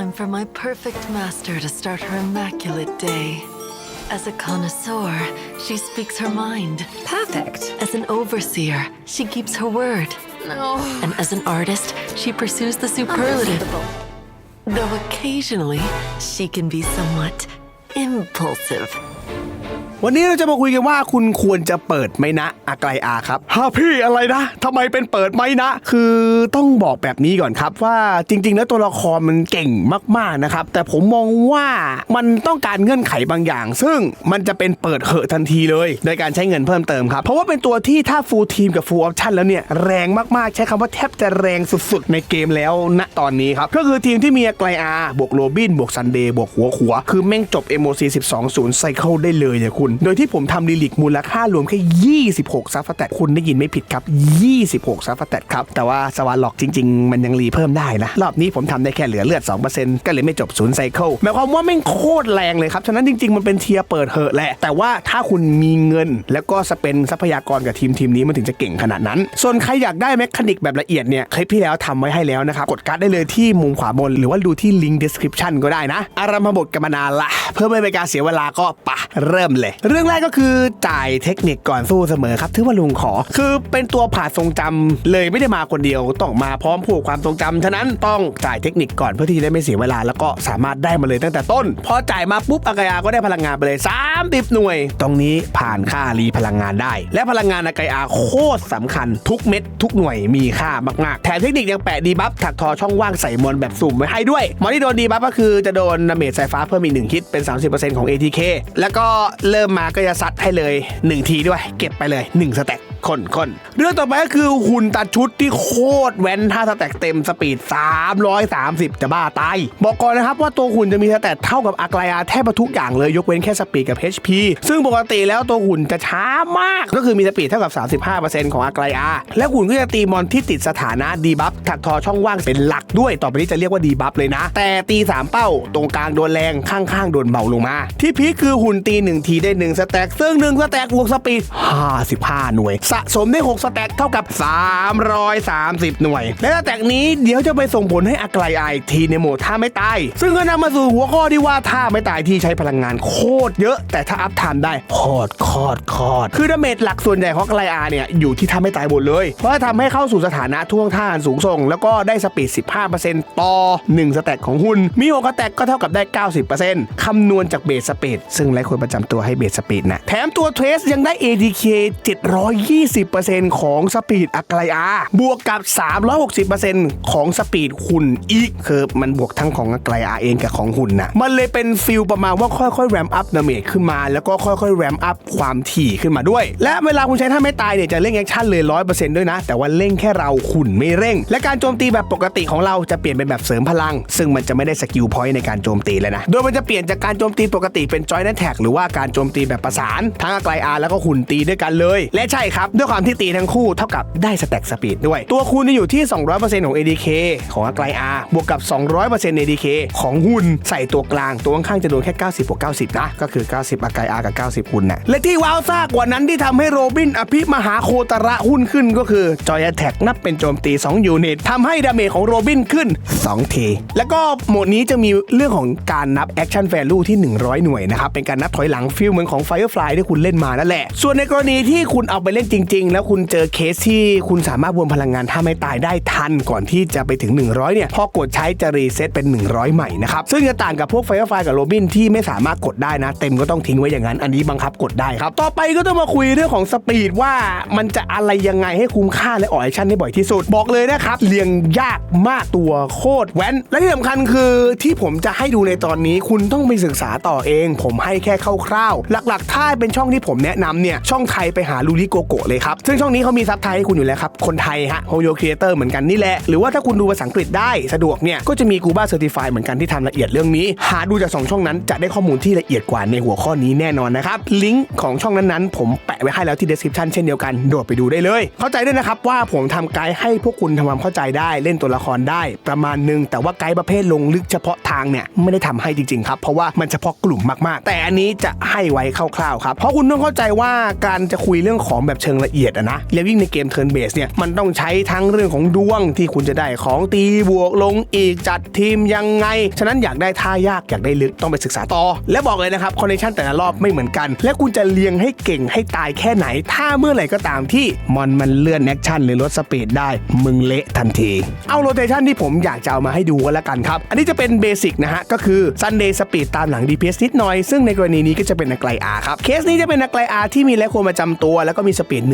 time for my perfect master to start her immaculate day. As a connoisseur, she speaks her mind. Perfect. As an overseer, she keeps her word. No. And as an artist, she pursues the superlative. Though occasionally, she can be somewhat impulsive. วันนี้เราจะมาคุยกันว่าคุณควรจะเปิดไหมนะอาไกลอาครับฮะพี่อะไรนะทำไมเป็นเปิดไหมนะ คือต้องบอกแบบนี้ก่อนครับว่าจริง ๆ แล้วตัวละครมันเก่งมากๆนะครับแต่ผมมองว่ามันต้องการเงื่อนไขบางอย่าง ซึ่งมันจะเป็นเปิดเหอะทันทีเลย โดยการใช้เงินเพิ่มเติมครับ เพราะว่าเป็นตัวที่ถ้าฟูลทีมกับฟูลออปชั่นแล้วเนี่ยแรงมากๆ ใช้คำว่าแทบจะแรงสุดๆในเกมแล้วณตอนนี้ครับก็คือทีมที่มีอาไกลอาบวกโรบินบวกซันเดย์บวกหัวขัวคือแม่งจบ MOC 12 0ไซเคิลได้เลยเนี่ยคุณโดยที่ผมทำลิลิกมูลค่ารวมแค่ 26ซัฟเฟอร์แตคุณได้ยินไม่ผิดครับ 26ซัฟเฟอร์แตครับ แต่ว่าสวาร์ล็อกจริง ๆ มันยังรีเพิ่มได้นะ รอบนี้ผมทำได้แค่เหลือเลือด 2%ก็เลยไม่จบศูนย์ไซเคิลหมายความว่าแม่งโคตรแรงเลยครับ ฉะนั้นจริง ๆ มันเป็นเทียร์เปิดเหอะแหละ แต่ว่าถ้าคุณมีเงิน แล้วก็สเปนทรัพยากรกับทีมทีมนี้มันถึงจะเก่งขนาดนั้น ส่วนใครอยากได้แมคานิกแบบละเอียดเนี่ยคลิปที่แล้วทำไว้ให้แล้วนะครับกดการ์ดได้เลยที่มุมขวาบน หรือว่าดูที่ลิงก์ description ก็ได้นะอารัมพบทกันมานานละเพื่อไม่เป็นการเสียเวลาก็ปะเริ่มเลยเรื่องแรกก็คือจ่ายเทคนิคก่อนสู้เสมอครับถือว่าลุงขอ คือเป็นตัวผ่าทรงจำเลยไม่ได้มาคนเดียวต้องมาพร้อมผูกความทรงจำฉะนั้นต้องจ่ายเทคนิคก่อนเพื่อที่จะได้ไม่เสียเวลา แล้วก็สามารถได้มาเลยตั้งแต่ต้น พอจ่ายมาปุ๊บอากายาก็ได้พลังงานไปเลย3ติบหน่วย ตรงนี้ผ่านค่ารีพลังงานได้ และพลังงานอากายาโคตรสำคัญทุกเม็ดทุกหน่วยมีค่ามากๆแถมเทคนิคยังแปะดีบัฟถักทอช่องว่างใส่มอนแบบสุ่มไว้ให้ด้วยมอนที่โดนดีบัฟก็คือจะโดนดาเมจสายฟ้าเพิ่มอีกหนึ่งคิดเป็น 30%ของ ATK แล้วก็เริ่มมาก็จะซัดให้เลย 1 ทีด้วย เก็บไปเลย 1 สแต็กคนคนเรื่องต่อไปก็คือหุ่นตัดชุดที่โคตรแว้นถ้าสแต็กเต็มสปีด 330 จะบ้าตาย บอกก่อนนะครับว่าตัวหุ่นจะมีสแต็กเท่ากับอากลายาแทบทุกอย่างเลยยกเว้นแค่สปีดกับ HP ซึ่งปกติแล้วตัวหุ่นจะช้ามาก ก็คือมีสปีดเท่ากับ 35%ของอากลายาและหุ่นก็จะตีมอนที่ติดสถานะดีบัฟถักทอช่องว่างเป็นหลักด้วย ต่อไปนี้จะเรียกว่าดีบัฟเลยนะ แต่ตี 3 เป้า ตรงกลางโดนแรงข้างๆโดนเบาลงมา ที่พีคคือหุ่นตี 1 ทีได้1สแต็กซึ่ง1สแต็กบวกสปีด 55 หน่วย สะสมได้ 6 สแต็กเท่ากับ 330 หน่วย และสแต็กนี้เดี๋ยวจะไปส่งผลให้อากไลายอทีในโหมดท่าไม่ตาย ซึ่งก็นำมาสู่หัวข้อที่ว่าท่าไม่ตายที่ใช้พลังงานโคตรเยอะ แต่ถ้าอัพไทม์ได้โคตรโคตรโคตรคือดาเมจหลักส่วนใหญ่ของอากลายอาเนี่ยอยู่ที่ท่าไม่ตายหมดเลย เพราะว่าทำให้เข้าสู่สถานะท่วงท่านสูงส่ง แล้วก็ได้สปีด 15%ต่อ 1 สแต็กของหุ่นมี6สแต็กก็เท่ากับได้ 90%คำนวณจากเบสสปีดซึ่งหลายคนประจำตัวให้เบสปีดนะ แถมตัวเทรสยังได้ ADK 720%ของสปีดอักไลอาบวกกับ 360%ของสปีดหุ่นอีกคือมันบวกทั้งของอักไลอาเองกับของหุ่นนะ มันเลยเป็นฟิลประมาณว่าค่อยๆ แรมอัพดาเมจขึ้นมา แล้วก็ค่อยๆ แรมอัพความถี่ขึ้นมาด้วย และเวลาคุณใช้ท่าไม่ตายเนี่ยจะเร่งแอคชั่นเลย 100%ด้วยนะ แต่ว่าเร่งแค่เราหุ่นไม่เร่ง และการโจมตีแบบปกติของเราจะเปลี่ยนเป็นแบบเสริมพลัง ซึ่งมันจะไม่ได้สกิลพอยต์ในการโจมตีเลยนะ โดยมันจะเปลี่ยนจากการโจมตีปกติเป็นจอยนัทแท็กหรือว่าการโจมตีแบบประสาน ทั้งอากลอาร์แล้วก็หุ่นตีด้วยกันเลย และใช่ครับ ด้วยความที่ตีทั้งคู่เท่ากับได้สแต็กสปีดด้วย ตัวคูณจะอยู่ที่ 200%ของ ADK ของอากลอาร์บวกกับ 200% ADK ของหุ่นใส่ตัวกลาง ตัวข้างๆจะโดนแค่ 90บวก90 นะ ก็คือ 90อากไลอาร์กับ 90หุ่นนะและที่ว้าวซ่ากว่านั้นที่ทำให้โรบินอภิมหาโคตระหุ้นขึ้นก็คือจอยแท็กนับเป็นโจมตี 2 ยูนิตทำให้ดาเมจของโรบินขึ้น2ทีแล้วก็โหมดนี้จะมีเรื่องของการนับแอคชั่นแวลูที่ 100 หน่วยนะครับเป็นการนับถอยหลังฟิลเหมือนของ Firefly ที่คุณเล่นมานั่นแหละ ส่วนในกรณีที่คุณเอาไปเล่นจริง ๆ แล้วคุณเจอเคสที่คุณสามารถวมพลังงานถ้าไม่ตายได้ทันก่อนที่จะไปถึง 100 เนี่ย พอกดใช้จะรีเซ็ตเป็น 100 ใหม่นะครับ ซึ่งจะต่างกับพวก Firefly กับ Robin ที่ไม่สามารถกดได้นะ เต็มก็ต้องทิ้งไว้อย่างนั้น อันนี้บังคับกดได้ครับ ต่อไปก็ต้องมาคุยเรื่องของสปีดว่ามันจะอะไรยังไงให้คุ้มค่าและออกแอคชั่นได้บ่อยที่สุด บอกเลยนะครับเรียงยากมากตัวโคตรแว้น และที่สำคัญคือที่ผมจะให้ดูในตอนนี้คุณต้องไปศึกษาต่อเอง ผมให้แค่คร่าวหลักๆ ถ้าเป็นช่องที่ผมแนะนำเนี่ยช่องไทยไปหาลูริโกโกะเลยครับ ซึ่งช่องนี้เขามีซับไทยให้คุณอยู่แล้วครับ คนไทยฮะโฮโยครีเอเตอร์เหมือนกันนี่แหละ หรือว่าถ้าคุณดูภาษาอังกฤษได้สะดวกเนี่ยก็จะมีกูบ้าเซอร์ติฟายเหมือนกันที่ทำละเอียดเรื่องนี้ หาดูจากสองช่องนั้นจะได้ข้อมูลที่ละเอียดกว่าในหัวข้อนี้แน่นอนนะครับลิงก์ของช่องนั้นๆผมแปะไว้ให้แล้วที่ description เช่นเดียวกันโดดไปดูได้เลย เข้าใจด้วยนะครับว่าผมทำไกด์ให้พวกคุณทำความเข้าใจได้เล่นตัวละครได้ประมาณนึงแต่ว่าไกด์ประเภทลงลึกเฉพาะทางเนี่ยไม่ได้ทำให้จริงๆครับเพราะว่ามันเฉพาะกลุ่มมากๆ แต่อันนี้จะให้ไวว้คร่าวๆครับ เพราะคุณต้องเข้าใจว่าการจะคุยเรื่องของแบบเชิงละเอียดอะนะแล้วยิ่งในเกมเทิร์นเบสเนี่ยมันต้องใช้ทั้งเรื่องของดวงที่คุณจะได้ของตีบวกลงอีกจัดทีมยังไง ฉะนั้นอยากได้ท่ายากอยากได้ลึกต้องไปศึกษาต่อ และบอกเลยนะครับคอนเนคชั่นแต่ละรอบไม่เหมือนกัน และคุณจะเลียงให้เก่งให้ตายแค่ไหน ถ้าเมื่อไหร่ก็ตามที่มอนมันเลื่อนแอคชั่นหรือลดสปีดได้มึงเละทันที เอาโรเทชันที่ผมอยากจะเอามาให้ดูกันละกันครับ อันนี้จะเป็นเบสิกนะฮะก็คือ Sunday Speed ตามหลัง DPS นิดหน่อยซึ่งในกรณีนี้ก็จะเป็นนักไกล R ครับ เคสนี้จะเป็นนักไกล R ที่มีแลคโคประจำตัว แล้วก็มีสปีด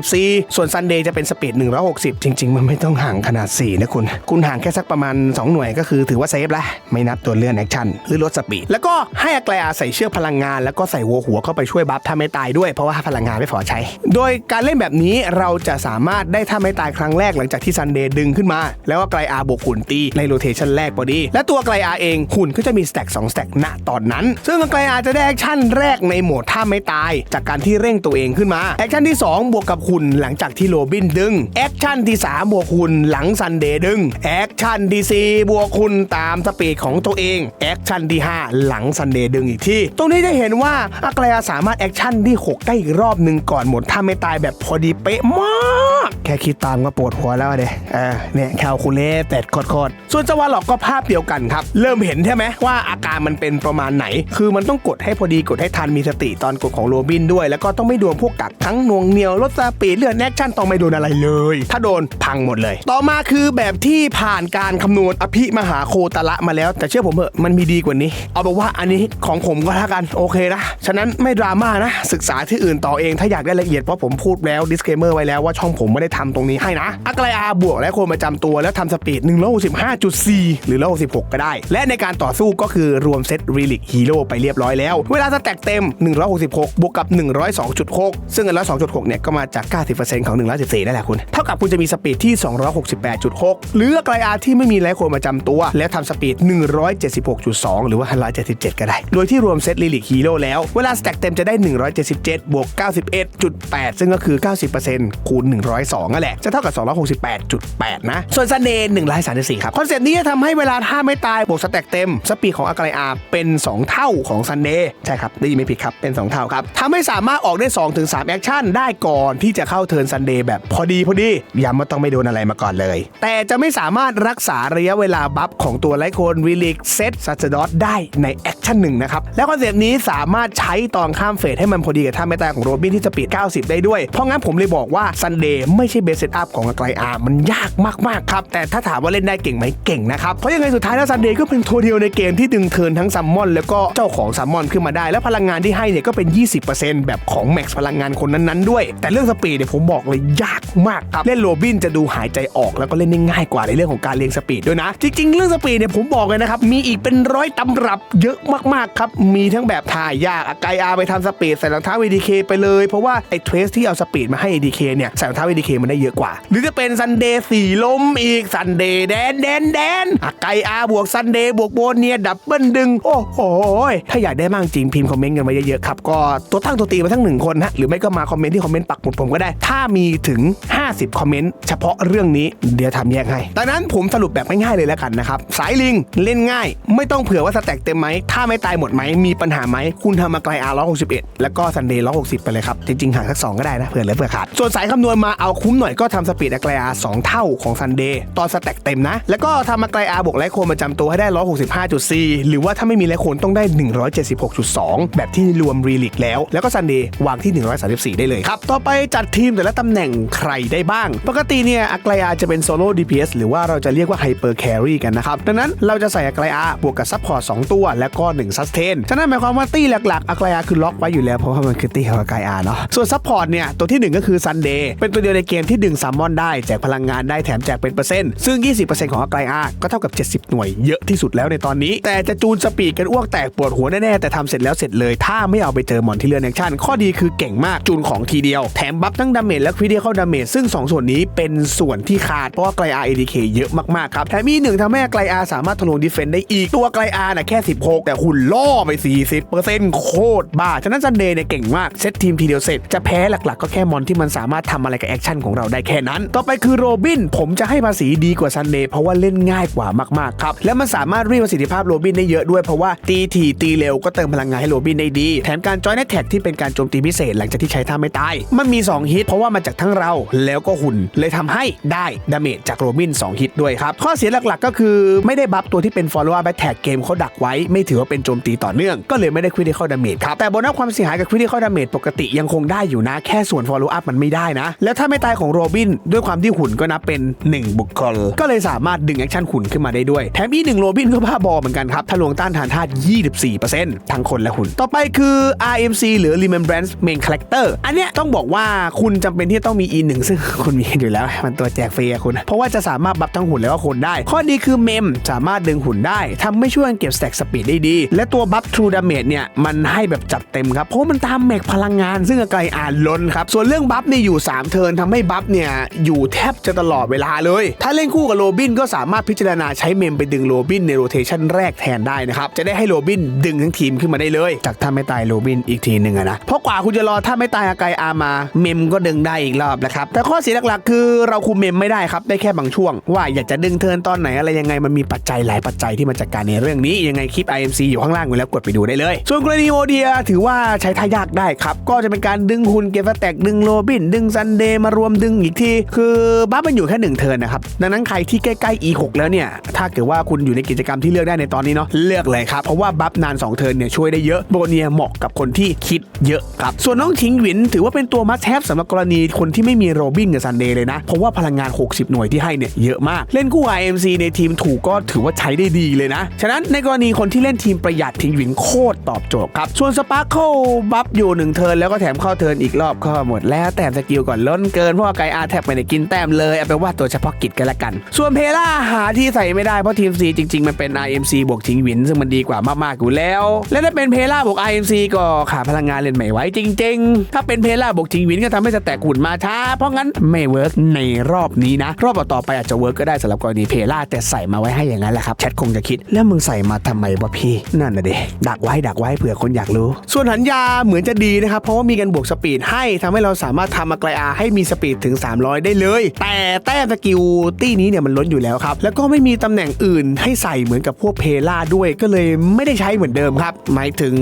164 ส่วน Sunday จะเป็นสปีด 160 จริง ๆ มันไม่ต้องห่างขนาด 4 นะคุณ คุณห่างแค่สักประมาณ 2 หน่วยก็คือถือว่าเซฟแล้วไม่นับตัวเลื่อนแอคชั่นหรือลดสปีด แล้วก็ให้อักไลอาใส่เชือกพลังงาน แล้วก็ใส่หัวหัวเข้าไปช่วยบัฟถ้าไม่ตายด้วยเพราะว่าพลังงานไม่พอใช้ โดยการเล่นแบบนี้เราจะสามารถได้ถ้าไม่ตายครั้งแรกหลังจากที่ซันเดย์ดึงขึ้นมา แล้วก็ไกลอาบวกขุนตีในโรเทชันแรกพอดีและตัวไกลอาเองขุนก็จะมีสแต็ก2สแต็กณตอนนั้น ซึ่งไกลอาจะได้แอคชั่นแรกในโหมดถ้าไม่ตาย จากการที่เร่งตัวเองขึ้นมา แอคชั่นที่ 2 บวกกับขุนหลังจากที่โรบินดึง แอคชั่นที่ 3 บวกขุนหลังซันเดย์ดึง แอคชั่นที่4บวกขุนตามสปีดของตัวเอง แอคชั่นที่ 5 หลังซันเดย์ดึงอีกที่ ตรงนี้จะเห็นว่าอักลยาสามารถแอคชั่นที่ 6 ได้อีกรอบหนึ่งก่อนหมดถ้าไม่ตายแบบพอดีเป๊ะมาก แค่คิดตามก็ปวดหัวแล้วเด้เออเนี่ยแคลคูลเลตแต่โคตรๆส่วนจาวาหลอกก็ภาพเดียวกันครับ เริ่มเห็นใช่ไหมว่าอาการมันเป็นประมาณไหน คือมันต้องกดให้พอดีกดให้ทันมีสติตอนกดของโรบินด้วย แล้วก็ต้องไม่โดนพวกกักทั้งนวงเหนียวลดสปีดเลือดแอคชั่นต้องไม่โดนอะไรเลย ถ้าโดนพังหมดเลย ต่อมาคือแบบที่ผ่านการคำนวณอภิมหาโคตละมาแล้ว แต่เชื่อผมเถอะมันมีดีกว่านี้ เอาเป็นว่าอันนี้ของผมก็แล้วกันโอเคนะ ฉะนั้นไม่ดราม่านะศึกษาที่อื่นต่อเองถ้าอยากได้ละเอียดเพราะผมพูดแล้ว disclaimer ไว้แล้วว่าช่องผมไม่ไม่ได้ทำตรงนี้ให้นะอักไลอาบวกและโคนประจำตัวแล้วทำสปีด165.4 หรือ166ก็ได้ และในการต่อสู้ก็คือรวมเซตรีลิกฮีโร่ไปเรียบร้อยแล้ว เวลาสแต็กเต็ม 166 บวกกับ 102.6 ซึ่ง102.6เนี่ยก็มาจาก 90%ของ 114นั่นแหละคุณ เท่ากับคุณจะมีสปีดที่ 268.6 หรืออักไลอาที่ไม่มีและโคนประจำตัว แล้วทำสปีด 176.2 หรือว่า177 ก็ได้ โดยที่รวมเซตลิลิกฮีโร่แล้วเวลาสแต็กเต็มจะได้ 177 บวก91.8 ซึ่งก็คือ 90%คูณ102นั่นแหละ จะเท่ากับ 268.8 นะ ส่วนซันเดย์134 ครับคอนเซ็ปต์นี้จะทำให้เวลาถ้าไม่ตายบวกสแต็กเต็ม สปีดของอากาไลอาเป็น 2 เท่าของซันเดย์ใช่ครับได้ยินไม่ผิดครับ เป็น 2 เท่าครับทำให้สามารถออกได้ 2-3 แอคชั่น ได้ก่อนที่จะเข้าเทิร์นซันเดย์แบบพอดีพอดีย้ำว่าต้องไม่โดนอะไรมาก่อนเลย แต่จะไม่สามารถรักษาระยะเวลาบัฟของตัวไลโคนวิลิกเซตซัสดอสได้ในแอคชั่นหนึ่งนะครับแล้วคอนเซปต์นี้สามารถใช้ตอนข้ามเฟสให้มันพอดีกับท่าไม่ตายของโรบินที่สปีด 90 ได้ด้วย เพราะงั้นผมเลยบอกว่าซันเดย์ไม่ใช่เบสเซตอัพของไกลอาร์มันยากมากๆครับ แต่ถ้าถามว่าเล่นได้เก่งไหมเก่งนะครับ เพราะยังไงสุดท้ายแล้วซันเดย์ก็เป็นตัวเดียวในเกมที่ดึงเทิร์นทั้งซัมมอนแล้วก็เจ้าของซัมมอนขึ้นมาได้ และพลังงานที่ให้เนี่ยก็เป็น 20%แบบของแม็กซ์พลังงานคนนั้นๆด้วย แต่เรื่องสปีดเนี่ยผมบอกเลยยากมากครับ เล่นโรบินจะดูหายใจออกแล้วก็เล่นได้ง่ายกว่าในเรื่องของการเรียงสปีดด้วยนะ จริงๆ เรื่องสปีดเนี่ยผมบอกเลยนะครับมีอีกเป็นร้อยตำรับเยอะมากๆครับมีทั้งแบบท่ายากไกอาไปทำสปีดใส่รองเท้า VDK ไปเลย เพราะว่าไอ้เทรสที่เอาสปีดมาให้ ADK เนี่ยใส่รองเท้า VDK มันได้เยอะกว่า หรือจะเป็นซันเดย์สี่ลมอีกซันเดย์แดนแดนแดนไกอาบวกซันเดย์บวกโบเนียดับเบิลดึง โอ้โห ถ้าอยากได้มากจริงพิมพ์คอมเมนต์กันมาเยอะๆครับ ก็ตัวตั้งตัวตีมาทั้งหนึ่งคนนะหรือไม่ก็มาคอมเมนต์ที่คอมเมนต์ปักหมุดผมก็ได้ ถ้ามีถึง 50 คอมเมนต์เฉพาะเรื่องนี้เดี๋ยวทำแยกให้ดังนั้นผมสรุปแบบง่ายๆเลยแล้วกันนะครับสายลิงเล่นง่าย ไม่ต้องเผื่อว่าสแต็กเต็มไหมถ้าไม่ตายหมดไหมมีปัญหาไหมคุณทำมาไกลอาร์161แล้วก็ซันเดย์160ไปเลยครับจริงๆห่างสัก2ก็ได้นะเผื่อเหลือเผื่อขาดส่วนสายคำนวณมาเอาคุ้มหน่อยก็ทำสปีดอะไกอาร์2เท่าของซันเดย์ตอนสแต็กเต็มนะ แล้วก็ทำมาไกอาบวกไลโคนประจำตัวให้ได้ 165.4 หรือว่าถ้าไม่มีไลโคนต้องได้ 176.2 แบบที่รวมรีลิกแล้ว แล้วก็ซันเดย์วางที่ 134 ได้เลยครับ ต่อไปจัดทีมแต่ละตำแหน่งใครได้บ้าง ปกติเนี่ยอักไลอาจะเป็นโซโล่ DPS หรือว่าเราจะเรียกว่าไฮเปอร์แครีกันนะครับ ดังนั้นเราจะใส่อักไลอาบวกกับซัพพอร์ต2ตัวแล้วก็1ซัสเทนฉะนั้นหมายความว่าตี้หลักๆอักไลอาคือล็อกไว้อยู่แล้วเพราะว่ามันคือตี้ของอักไลอาเนาะส่วนซัพพอร์ตเนี่ยตัวที่หนึ่งก็คือซันเดย์เป็นตัวเดียวในเกมที่ดึงซัมมอนได้แจกพลังงานได้แถมแจกเป็นเปอร์เซ็นต์ซึ่ง 20%ของอักไลอาก็เท่ากับ 70 หน่วยเยอะที่สุดแล้วในตอนนี้ แต่จะจูนสปีดกันอ้วกแตกปวดหัวแน่ๆแต่ทำเสร็จแล้วเสร็จเลยถ้าไม่เอาไปเจอมอนที่เลือนแอคชั่นข้อดีคือเก่งมากจูนของทีเดียวแถมบัฟทั้งดาเมจและคริติคอลดาเมจซึ่ง 2 ส่วนนี้เป็นส่วนที่ขาดเพราะว่าไกลอาร์ ADK เคเยอะมากๆครับแถมมีหนึ่งทำให้ไกลอาร์สามารถทะลวงดิเฟนได้อีกตัวไกลอาร์น่ะแค่ 16 แต่หุ่นล่อไป 40%โคตรบ้าฉะนั้นซันเดย์เนี่ยเก่งมากเซตทีมทีเดียวเสร็จจะแพ้หลักๆ ก็แค่มอนที่มันสามารถทำอะไรกับแอคชั่นของเราได้แค่นั้น ต่อไปคือโรบิน ผมจะให้ภาษีดีกว่าซันเดย์เพราะว่าเล่นง่ายกว่ามากๆครับ และมันสามารถรีดประสิทธิภาพโรบินได้เยอะด้วยเพราะว่าตีถี่ตีเร็วก็เติมพลังงานให้โรบินได้ดี แถมการจอยแนแท็กที่เป็นการโจมตีพิเศษหลังจากที่ใช้ท่าไม่ตาย มันมี 2 ฮิตเพราะว่ามาจากทั้งเราแล้วก็หุ่น เลยทำให้ได้ดาเมจจากโรบิน 2 ฮิตด้วยครับ ข้อเสียหลักๆ ก็คือไม่ได้บัฟตัวที่เป็น follow up attack เกมเขาดักไว้ ไม่ถือว่าเป็นโจมตีต่อเนื่อง ก็เลยไม่ได้ critical damage ครับแต่โบนัสความเสียหายกับ critical damage ปกติยังคงได้อยู่นะแค่ส่วน follow up มันไม่ได้นะ แล้วถ้าไม่ตายของโรบินด้วยความที่หุ่นก็นับเป็น 1 บุคคล ก็เลยสามารถดึงแอคชั่นหุ่นขึ้นมาได้ด้วย แถมอีกหนึ่งโรบินก็บ้าบอเหมือนกันครับทะลวงต้านทานธาตุ 24%ทั้งคนและหุ่น ต่อไปคือ RMC หรือ Remembrance Main Character อันเนี้ยต้องบอกว่าคุณจำเป็นที่ต้องมี E1 ซึ่งคุณมีอยู่แล้ว มันตัวแจกฟรีอะคุณ เพราะว่าจะสามารถบัฟทั้งหุ่นแล้วก็คนได้ ข้อดีคือเมมสามารถดึงหุ่นได้ทำให้ช่วยเก็บ stack speed ได้ดี และตัวบัฟ True Damage เนี่ยมันให้แบบจัดเต็มครับ เพราะมันตามแมกพลังงาน ซึ่งไกลอ่านล้นครับ ส่วนเรื่องบัฟเนี่ยอยู่ 3 เทิร์นทำให้บัฟเนี่ยอยู่แทบจะตลอดเวลาเลย ถ้าเล่นคู่กับโรบินก็สามารถพิจารณาใช้เมมไปดึงโรบินในโรเทชันแรกแทนได้นะครับ จะได้ให้โรบินดึงทั้งทีมขึ้นมาได้เลย จากถ้าไม่ตายโรบินอีกทีหนึ่งนะ เพราะกว่าคุณจะรอถ้าไม่ตายอาไกอามาเมมก็ดึงได้อีกรอบนะครับ แต่ข้อเสียหลักๆ คือเราคุมเมมไม่ได้ครับได้แค่บางช่วง ว่าอยากจะดึงเทินตอนไหนอะไรยังไงมันมีปัจจัยหลายปัจจัยที่มาจัดการในเรื่องนี้ยังไงคลิป IMC อยู่ข้างล่างอยู่แล้วกดไปดูได้เลย ส่วนกรณีโอเดียถือว่าใช้ท่ายากได้ครับก็จะเป็นการดึงหุ่นเก็บสแตกดึงโรบินดึงซันเดย์มารวมดึงอีกที คือบัฟมันอยู่แค่หนึ่งเทินนะครับ ดังนั้นใครที่ใกล้ๆ E6 แล้วเนี่ย ถ้าเกิดว่าคุณอยู่ในกิจกรรมที่เลือกได้ในตอนนี้เนาะ เลือกเลยครับ เพราะว่าบัฟนาน 2 เทินเนี่ยช่วยได้เยอะ โบเนียเหมาะกับคนที่คิดเยอะครับ ส่วนน้องชิงหวินถือว่าเป็นตัวมัสแทบสำหรับกรณีคนที่ไม่มีโรบินกับซันเดย์เลยนะ เพราะว่าพลังงาน 60 หน่วยที่ให้เนี่ยเยอะมาก เล่นคู่ IMC ในทีมถูกก็ถือว่าใช้ได้ดีเลยนะ ฉะนั้นในกรณีคนที่เล่นทีมประหยัดทิงหวินโคตรตอบโจทย์ครับ ส่วนสปาร์เคิลบัฟอยู่หนึ่งเทินแล้วก็แถมเข้าเทิร์นอีกรอบก็หมดแล้วแต่สกิลก่อนล้นเกินเพราะว่าไกอาแทบไม่ได้กินแต้มเลยเอาไปนว่าตัวเฉพาะกิจกันละกัน ส่วนเพล่าหาที่ใส่ไม่ได้เพราะทีม C จริง ๆ มันเป็น IMC บวกทิงวิน ซึ่งมันดีกว่ามากๆอยู่แล้ว และถ้าเป็นเพล่าบวก IMC ก็ขาดพลังงานเล่นไม่ไหวจริง ๆ ถ้าเป็นเพล่าบวกทิงวินก็ทำให้สแต็กหุ่นมาช้าเพราะงั้นไม่เวิร์กในรอบนี้นะ รอบต่อๆไปอาจจะเวิร์กก็ได้สำหรับกรณีเพล่าแต่ใส่มาไว้ให้อย่างนั้นแหละครับแชทคงจะคิดแล้วมึงใส่มาทำไมวะพี่นั่นน่ะเดดักไว้ดักไว้เผื่อคนอยากรู้ ส่วนหันยาเหมือนจะดีนะครับเพราะว่ามีการบวกสปีดให้ทำให้เราสามารถทำมาไกลอาให้มีสปีดถึง 300 ได้เลย แต่แต้มสกิลตี้นี้เนี่ยมันล้นอยู่แล้วครับ แล้วก็ไม่มีตำแหน่งอื่นให้ใส่เหมือนกับพวกเพล่าด้วยก็เลยไม่ได้ใช้เหมือนเดิมครับ หมายถึง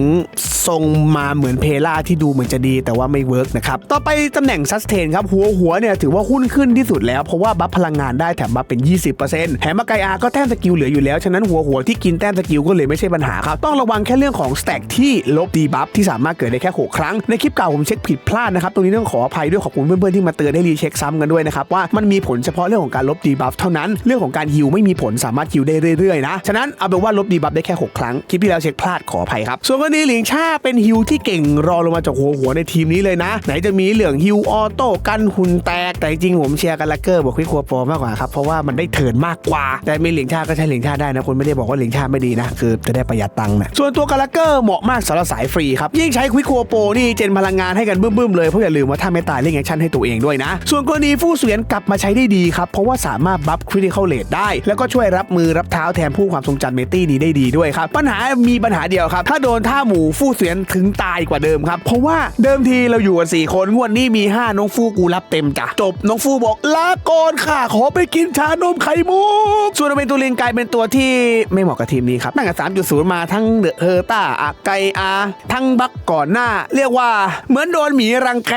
ทรงมาเหมือนเพล่าที่ดูเหมือนจะดีแต่ว่าไม่เวิร์กนะครับ ต่อไปตำแหน่งซัสเทนครับ หัวหัวเนี่ยถือว่าหุ้นขึ้นที่สุดแล้วเพราะว่าบัฟพลังงานได้แถมบัฟเป็น 20%แถมมาไกอาก็แต้มสกิลเหลืออยู่แล้ว ฉะนั้นหัวหัวที่กินแต้มสกิลก็เลยไม่ใช่ปัญหาครับ ต้องระวังแค่เรื่องของสแต็กที่ลบดีบัฟที่สามารถเกิดได้แค่ 6 ครั้ง ในคลิปเก่าผมเช็คผิดพลาดนะครับ ตรงนี้ต้องขออภัยด้วยขอบคุณเพื่อนๆที่มาเตือนให้รีเช็คซ้ำกันด้วยนะครับว่ามันมีผลเฉพาะเรื่องของการลบดีบัฟเท่านั้น เรื่องของการฮิวไม่มีผลสามารถฮิวได้เรื่อยๆนะ ฉะนั้นเอาเป็นว่าลบดีบัฟได้แค่ 6 ครั้ง คลิปที่แล้วเช็คพลาดขออภัยครับ ส่วนกรณีหลิงชาเป็นฮิวที่เก่งรอลงมาจากหัวหัวในทีมนี้เลยนะ ไหนจะมีเหลืองฮิวออโต้กันหุ่นแตกแต่จริงผมเชียร์กันลักเกอร์บอกควิกคัวโปรมากกว่าครับเพราะว่ามันได้เถินมากกว่า แต่มีเหลิงชาก็ใช้เหลิงชาได้นะคุณไม่ได้บอกว่าเหลิงชาไม่ดีนะคือจะได้ประหยัดตังค์นะส่วนตัวกาลักเกอร์เหมาะมากสำหรับสายฟรีครับยิ่งใช้ควิกคัวโปรนี่เจนพลังงานให้กันบึ้มๆเลยเพราะอย่าลืมว่าถ้าไม่ตายเล่นแอคชั่นให้ตัวเองด้วยนะ ส่วนกรณีฟู่เสวียนกลับมาใช้ได้ดีครับเพราะว่าสามารถบัฟคริติคอลเลได้ แล้วก็ช่วยรับมือรับเท้าแทนผู้ความทรงจำเมตี้นี้ได้ดีด้วยครับปัญหามีปัญหาเดียวครับถ้าโดนท่าหมูฟู่เสวียนถึงตายกว่าเดิมครับ เพราะว่าเดิมทีเราอยู่กันสี่คนงวดนี้มี 5 น้องฟูกูรับเต็มจ้ะจบน้องฟูบอกลาก่อนค่ะ ขอไปกินชานมไข่มุกส่วนเป็นตัวเลนกลายเป็นตัวที่ไม่เหมาะกับทีมนี้ครับตั้งแต่3.0มจุดศูนย์มาทั้งเดอะเฮอร์ต้าอาไกอา ทั้งบักก่อนหน้า เรียกว่าเหมือนโดนหมีรังแก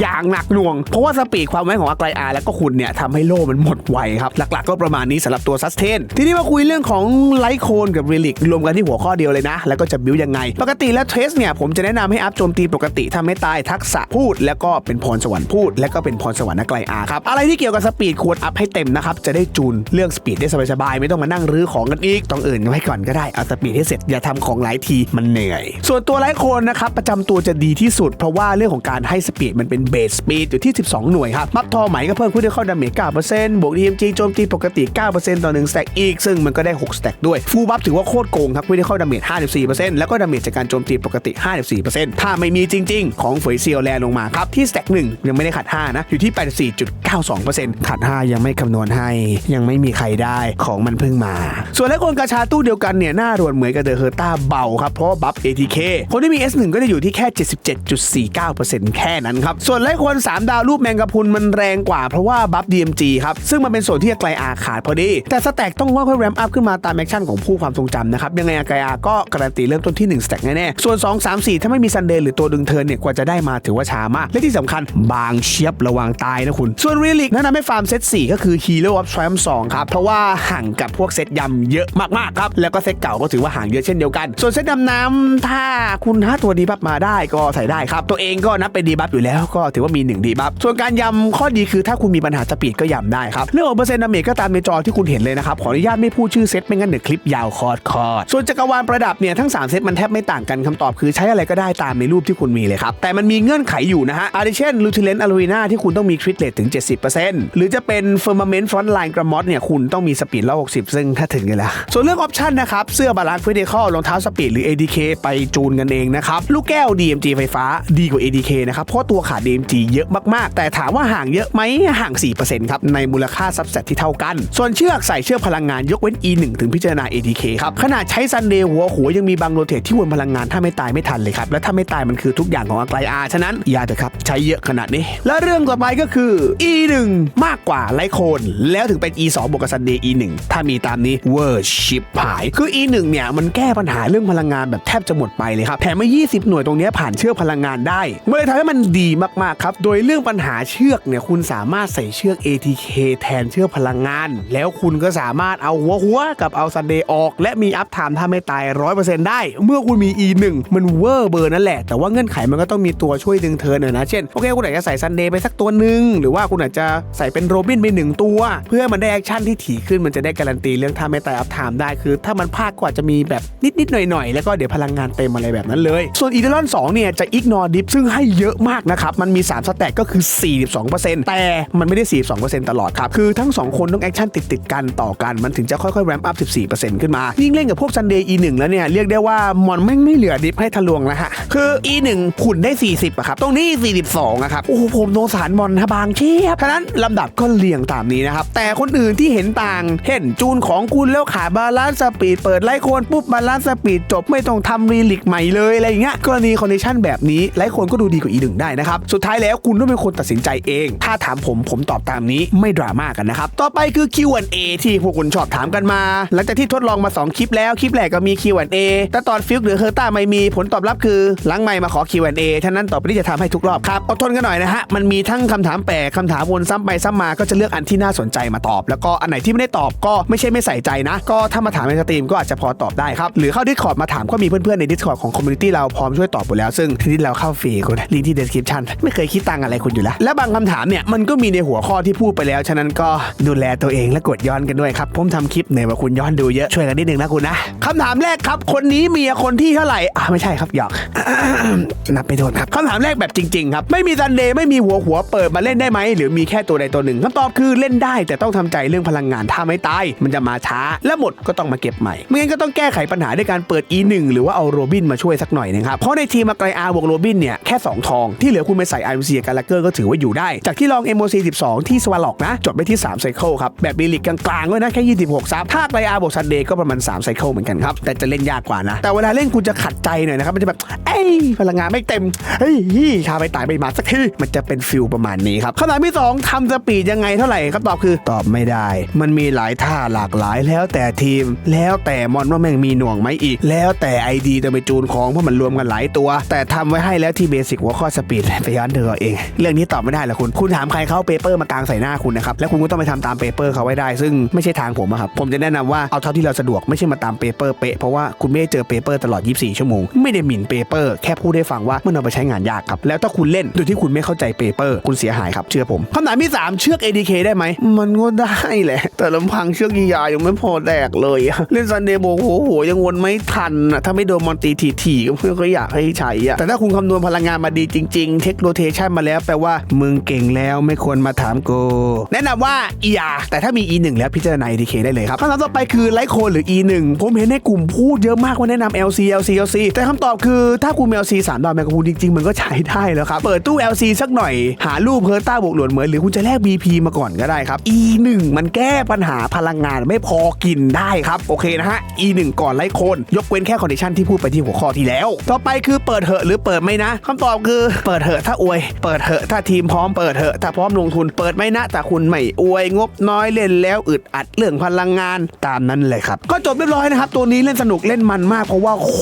อย่างหนักหน่วง เพราะว่าสปีดความไวของอาไกอาแล้วก็คุณเนี่ยทำให้โล่มันหมดไวครับ หลักๆ ก็ประมาณนี้สำหรับตัวซัสเทนทีนี้มาคุยเรื่องของไลท์โคนกับรีลิกรวมกันที่หัวข้อเดียวเลยนะ แล้วก็จะบิวยังไง ปกติแล้วเทสเนี่ยผมจะแนะนำให้อัพโจมตีปกติทำให้ตายทักษะพูด แล้วก็เป็นพรสวรรค์พูด แล้วก็เป็นพรสวรรค์นักไกลอาครับอะไรที่เกี่ยวกับสปีดควรอัพให้เต็มนะครับจะได้จูนเรื่องสปีดได้สบายๆไม่ต้องมานั่งรื้อของกันอีกต้องอื่นไว้ก่อนก็ได้เอาสปีดให้เสร็จอย่าทำของหลายทีมันเหนื่อย ส่วนตัวไลท์โคนนะครับประจำตัวจะดีที่สุด เพราะว่าเรื่องของการให้สปีดมันเป็นเบสสปีดอยู่ที่ 12 หน่วยครับบัฟทอใหมก็เพิ่มขึ้นได้เข้าดาเมจ9%บวก DMG โจมตีปกติ 9%ต่อ1สแต็กอีก ซึ่งมันก็ได้6สแต็กด้วยฟูลบัฟถือว่าโคตรโกงครับขึ้นได้เข้าดาเมจ54%แล้วก็ดาเมจจากการโจมตีปกกติ 54%ถ้าไม่มีจริง ๆ ของเฟยเซียวแลลงมาครับ ที่สแต็ก1ยังไม่ได้ขัด 5 นะ อยู่ที่ 84.92%ขัด 5 ยังไม่คำนวณให้ ยังไม่มีใครได้ของมันเพิ่งมา ส่วนและคนกาชาตู้เดียวกันเนี่ยหน้ารวนเหมือนกับเดอะเฮอร์ต้าเบาครับ เพราะบัฟ ATK คนที่มี S1 ก็จะอยู่ที่แค่ 77.49%แค่นั้นครับ ส่วนไล่คน 3 ดาวรูปแมงกะพุนมันแรงกว่าเพราะว่าบัฟ DMG ครับ ซึ่งมันเป็นส่วนที่ไกลอาขาดพอดี แต่สแต็กต้องว่าค่อยแรมอัพขึ้นมาตามแอคชั่นของผู้ความทรงจำนะครับยังไงไกลอาก็การันตีเริ่มต้นที่1สแต็กแน่ๆส่วน2 3 4 ถ้าไม่มีซันเดย์หรือตัวดึงเทิร์นเนี่ยกว่าจะได้มาถือว่าช้ามาก และที่สำคัญบางเชียบระวังตายนะคุณ ส่วนรีลิกแนะนำให้ฟาร์มเซต4ก็คือ Hero of Triumph 2ครับ เพราะว่าห่างกับพวกเซตยำเยอะมากๆครับ แล้วก็เซตเก่าก็ถือว่าห่างเยอะเช่นเดียวกัน ส่วนเซตดำน้ำถ้าคุณหาตัวดีบัฟมาได้ก็ใส่ได้ครับ ตัวเองก็นับเป็นดีบัฟอยู่แล้วก็ถือว่ามี1ดีบัฟส่วนการยำข้อดีคือถ้าคุณมีปัญหาสปีดก็ยำได้ครับเรื่องของเปอร์เซ็นต์ดาเมจก็ตามในจอที่คุณเห็นเลยนะครับขออนุญาตไม่พูดชื่อเซตไม่งั้นเดี๋ยวคลิปยาวคอดคอดส่วนจักรวาลประดับเนี่ยทั้ง3เซตมันแทบไม่ต่างกันคำตอบคือใช้อะไรก็ได้ตามในรูปที่คุณมีเลยครับ แต่มันมีเงื่อนไขอยู่นะฮะอาทิเช่นลูทิเลนอารีนาที่คุณต้องมีคริตเลตถึง 70%หรือจะเป็นเฟอร์มาเมนต์ฟรอนต์ไลน์กระมอสเนี่ยคุณต้องมีสปีดละ60 ซึ่งถ้าถึงกันแล้ว ส่วนเรื่องออปชันนะครับเสื้อบาลานซ์ฟิเดคอลรองเท้าสปีดหรือ ADK ไปจูนกันเองนะครับลูกแก้ว DMG ไฟฟ้าดีกว่า ADK นะครับเพราะตัวขาด DMG เยอะมากๆ แต่ถามว่าห่างเยอะไหมห่าง 4%ครับในมูลค่าซับเซตที่เท่ากัน ส่วนเชือกใส่เชือกพลังงานยกเว้น E1 ถึงพิจารณา ADK ครับขนาดใช้ซันเดย์หัวหัวยังมีบางโรเทตที่วนพลังงานถ้าไม่ตายไม่ทันเลยครับ และถ้าไม่ตายมันคือทุกอย่างของอังไกลอาฉะนั้นอย่าเถอะครับใช้เยอะขนาดนี้ และเรื่องต่อไปก็คือ E1 มากกว่าไลโคน แล้วถึงเป็น E2 บวกกับซันเดย์ E1 ถ้ามีตามนี้เวอร์ชิปหายคือ E1 เนี่ยมันแก้ปัญหาเรื่องพลังงานแบบแทบจะหมดไปเลยครับแถมมา20 หน่วยตรงนี้ผ่านเชือกพลังงานได้มันเลยทำให้มันดีมากๆครับโดยเรื่องปัญหาเชือกเนี่ยคุณสามารถใส่เชือก ATK แทนเชือกพลังงาน แล้วคุณก็สามารถเอาหัวหัวกับเอาซันเดย์ออก และมีอัพไทม์ถ้าไม่ตาย 100%ได้ เมื่อคุณมี E1 มันเวอร์เบอร์นั่นแหละ แต่ว่าเงื่อนไขมันก็ต้องมีตัวช่วยดึงเทิร์นหน่อยนะ เช่น โอเคคุณอาจจะใส่ซันเดย์ไปสักตัวหนึ่งหรือว่าคุณอาจจะใส่เป็นโรบินไปหนึ่งตัว เพื่อมันได้แอคชั่นที่ถี่ขึ้นมันจะได้การันตีเรื่องถ้าไม่ตายอัพไทม์ได้คือ ถ้ามันพลาดก็อาจจะมีแบบนิดๆหน่อยๆแล้วก็เดี๋ยวพลังงานเต็มอะไรแบบนั้นเลย ส่วนอีเดลอน2เนี่ยจะอิกนอร์ดิฟซึ่งให้เยอะมากนะครับมันมี3สแต็กก็คือ 42%แต่มันไม่ได้ 42%ตลอดครับคือทั้งสองคนต้องแอคชั่นติดๆกันต่อกันมันถึงจะค่อยๆแรมอัพ14%ขึ้นมายิ่งเล่นกับพวกซันเดย์ E1 แล้วเนี่ยเรียกได้ว่ามอนแม่งไม่เหลือดิฟให้ทะลวงแล้วฮะ คือ E1 ขุนได้ 40อะครับ ตรงนี้ 42อะครับ โอ้โหผมสงสารมอนฮะบางเชียบฉะนั้นลำดับก็เรียงตามนี้นะครับ แต่คนอื่นที่เห็นต่าง เห็นจูนของคุณแล้วขาดบาลานซ์สปีดเปิดไลโคนปุ๊บบาลานซ์สปีดจบไม่ต้องทำรีลิกใหม่เลยอะไรอย่างเงี้ย กรณีคอนดิชันแบบนี้ไลโคนก็ดูดีกว่า E1 ได้นะครับ สุดท้ายแล้วคุณต้องเป็นคนตัดสินใจเอง ถ้าถามผมผมตอบตามนี้ไม่ดราม่ากันนะครับ ต่อไปคือ Q&A ที่พวกคุณชอบถามกันมา หลังจากที่ทดลองมา 2 คลิปแล้วคลิปแรกก็มี Q&A แต่ตอนฟิลหรือเฮอร์ต้าไม่มีผลตอบรับคือหลังไม่มาขอ Q&A ท่านั้นต่อไปนี้จะทำให้ทุกรอบครับอดทนกันหน่อยนะฮะมันมีทั้งคำถามแปลกคำถามวนซ้ำไปซ้ำมาก็จะเลือกอันที่น่าสนใจมาตอบ แล้วก็อันไหนที่ไม่ได้ตอบก็ไม่ใช่ไม่ใส่ใจนะ ก็ถ้ามาถามในสตรีมก็อาจจะพอตอบได้ครับ หรือเข้า Discord มาถามก็มีเพื่อนๆใน Discord ของคอมมูนิตี้เราพร้อมช่วยตอบหมดแล้ว ซึ่งที่เราเข้าฟรีคุณลิงก์ที่ description ไม่เคยคิดตังอะไรคุณอยู่แล้ว และบางคำถามเนี่ยมันก็มีในหัวข้อที่พูดไปแล้ว ฉะนั้นก็ดูแลตัวเองและกดย้อนกันด้วยครับผมทำคลิปเหนื่อยกว่าคุณย้อนดูเยอะช่วยกันนิดนึงนะคุณนะคำถามแรกครับ คนนี้เมียคนที่เท่าไหร่อ่าไม่ใช่ครับหยอกนับไปโทษครับคำถามแรกแบบจริงๆครับไม่มีซันเดย์ไม่มีหัวหัวเปิดมาเล่นได้ไหมหรือมีแค่ตัวใดตัวหนึ่งคำตอบคือเล่นได้แต่ต้องทำใจเรื่องพลังงานถ้าไม่ตาย มันจะมาช้าและหมดก็ต้องมาเก็บใหม่ไม่งั้นก็ต้องแก้ไขปัญหาด้วยการเปิด E1 หรือว่าเอาโรบินมาช่วยสักหน่อยนะครับเพราะในทีมมาไกลอาร์บวกโรบินเนี่ยแค่ 2 ทอง ที่เหลือคุณไปใส่ IMC กับกาลเกอร์ก็ถือว่าอยู่ได้ จากที่ลอง MOC 12 ที่สวาล็อกนะจบไปที่3ไซเคิลครับแบบบีลิกกลางๆด้วยนะแค่26ซับถ้าไกลอาบวกซันเดย์ก็ประมาณ3ไซเคิลเหมือนกันครับแต่จะเล่นยากกว่านะแต่เวลาเล่นคุณจะขัดใจหน่อยนะครับมันจะแบบเอ้ยพลังงานไม่เต็มเฮ้ยชาไปตายไปมาสักทีมันจะเป็นฟิลประมาณนี้ครับคำถามที่สองทำสปีดยังไงเท่าไหร่คำตอบคือตอบไม่ได้ มันมีหลายท่าหลากหลายแล้วแต่ทีม แล้วแต่มอนว่าแม่งมีหน่วงไหมอีก แล้วแต่ไอดีจะไปจูนของเพราะมันรวมกันหลายตัว แต่ทำไว้ให้แล้วที่เบสิกหัวข้อสปีดไปย้อนดูเอาเอง เรื่องนี้ตอบไม่ได้หรอกคุณ คุณถามใครเขาเปเปอร์มากางใส่หน้าคุณนะครับแล้วคุณก็ต้องไปทำตามเปเปอร์เขาไว้ได้ ซึ่งไม่ใช่ทางผมอะครับผมจะแนะนำว่าเอาเท่าที่เราสะดวกไม่ใช่มาตามเปเปอร์เป๊ะเพราะว่าคุณไม่ได้เจอเปเปอร์ตลอด 24 ชั่วโมงไม่ได้หมิ่นเปเปอร์แค่พูดให้ฟังว่ามันเอาไปใช้งานยากครับ แล้วถ้าคุณเล่นโดยที่คุณไม่เข้าใจเปเปอร์คุณเสียหายครับเชื่อผมคำถามที่สามเชือก ADK ได้ไหม มันก็ได้แหละ แต่ลำพังเชือกยาวๆยังไม่พอแดกเลย เล่นซันเดย์โบโหโหยังวนไม่ทันอะถ้าไม่โดนมอนตีถี่ๆก็เพื่อก็อยากให้ใช้อะแต่ถ้าคุณคำนวณพลังงานมาดีจริง ๆ เทคโรเทชันมาแล้วแปลว่ามึงเก่งแล้วไม่ควรมาถามกูแนะนำว่า ER แต่ถ้ามี E1 แล้วพิจารณา ADK ได้เลยครับคำถามต่อไปคือไลโคนหรือ E1 ผมเห็นในกลุ่มพูดเยอะมากว่าแนะนำ LC LC LC แต่แต่คำตอบคือถ้าคุณมี LC 3ดาวแมกกาพูนจริงๆ มันก็ใช้ได้แล้วครับ เปิดตู้ LC สักหน่อยหารูปเพิร์ต้าบวกหลวนเหมือนหรือคุณจะแลก BP มาก่อนก็ได้ครับ E1 มันแก้ปัญหาพลังงานไม่พอกินได้ครับ โอเคนะฮะ E1 ก่อนไล่โคนยกเว้นแค่คอนดิชันที่พูดไปที่หัวข้อที่แล้ว ต่อไปคือเปิดเหอะหรือเปิดไม่นะคำตอบคือเปิดเหอะถ้าอวย เปิดเหอะถ้าทีมพร้อมเปิดเหอะถ้าพร้อมลงทุนเปิดไม่นะแต่คุณไม่อวยงบน้อยเล่นแล้วอึดอัดเรื่องพลังงานตามนั้นเลยครับก็จบเรียบร้อยนะครับตัวนี้เล่นสนุกเล่นมันมากเพราะว่าโค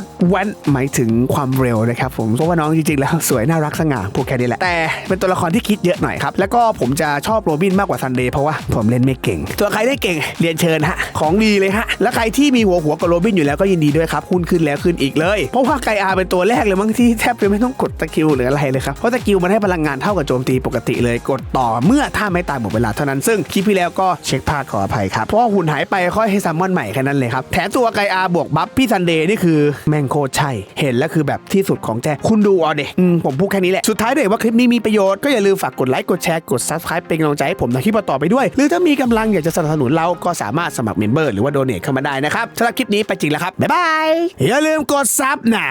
ตรแว้นหมายถึงความเร็วนะครับผมเพราะว่าน้องจริงๆแล้วสวยน่ารักสง่าพูดแค่นี้แหละ แต่เป็นตัวละครที่คิดเยอะหน่อยครับ แล้วก็ผมจะชอบโรบินมากกว่าซันเดย์เพราะว่าผมเล่นไม่เก่ง ตัวใครได้เก่งเรียนเชิญฮะของดีเลยฮะแล้วใครที่มีหัวหัวกับโรบินอยู่แล้วก็ยินดีด้วยครับหุ้นขึ้นแล้วขึ้นอีกเลย เพราะว่าไกอาเป็นตัวแรกเลยมั้งที่แทบจะไม่ต้องกดตะคิวหรืออะไรเลยครับเพราะตะคิวมันให้พลังงานเท่ากับโจมตีปกติเลยกดต่อเมื่อถ้าไม่ตายหมดเวลาเท่านั้นซึ่งคลิปที่แล้วก็เช็คพลาดขออภัยครับเพราะว่าหุ่นหายไปค่อยให้ซัมมอนใหม่แค่นั้นเลยครับแถมตัวไกอาบวกบัฟพี่ซันเดย์นี่คือแม่งโคตรใช่ เห็นแล้วคือแบบที่สุดของแจคุณดูเอาเด็ผมพูดแค่นี้แหละ สุดท้ายเลยว่าคลิปนี้มีประโยชน์ก็อย่าลืมฝากกดไลค์กดแชร์กด subscribe เป็นกำลังใจให้ผมในคลิปต่อไปด้วย หรือถ้ามีกำลังอยากจะสนับสนุนเราก็สามารถสมัครเมมเบอร์หรือว่าโดเนทเข้ามาได้นะครับสำหรับคลิปนี้ไปจริงแล้วครับบ๊ายบายอย่าลืมกดซับนะ